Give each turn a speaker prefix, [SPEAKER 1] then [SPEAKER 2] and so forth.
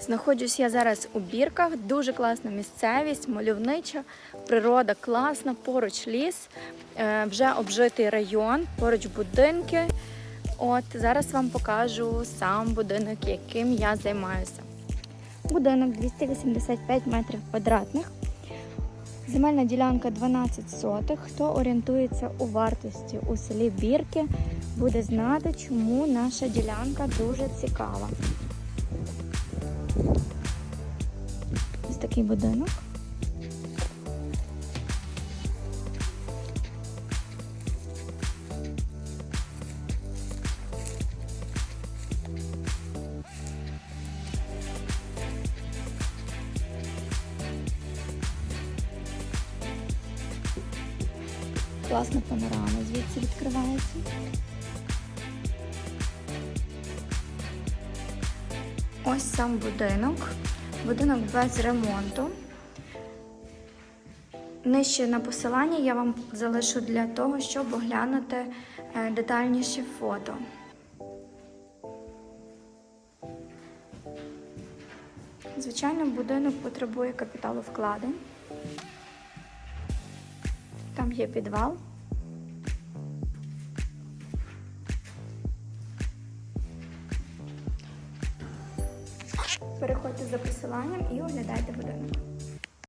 [SPEAKER 1] Знаходжусь я зараз у бірках. Дуже класна місцевість, мальовнича, природа класна, поруч ліс, е, вже обжитий район, поруч будинки. От зараз вам покажу сам будинок, яким я займаюся. Будинок 285 метрів квадратних. Земельна ділянка 12 сотих. Хто орієнтується у вартості у селі Бірки, буде знати, чому наша ділянка дуже цікава. Ось такий будинок. Класна панорама звідси відкривається. Ось сам будинок. Будинок без ремонту. Нижче на посиланні я вам залишу для того, щоб оглянути е, детальніші фото. Звичайно, будинок потребує капіталу вкладень. Там є підвал. Переходьте за посиланням і оглядайте будинок.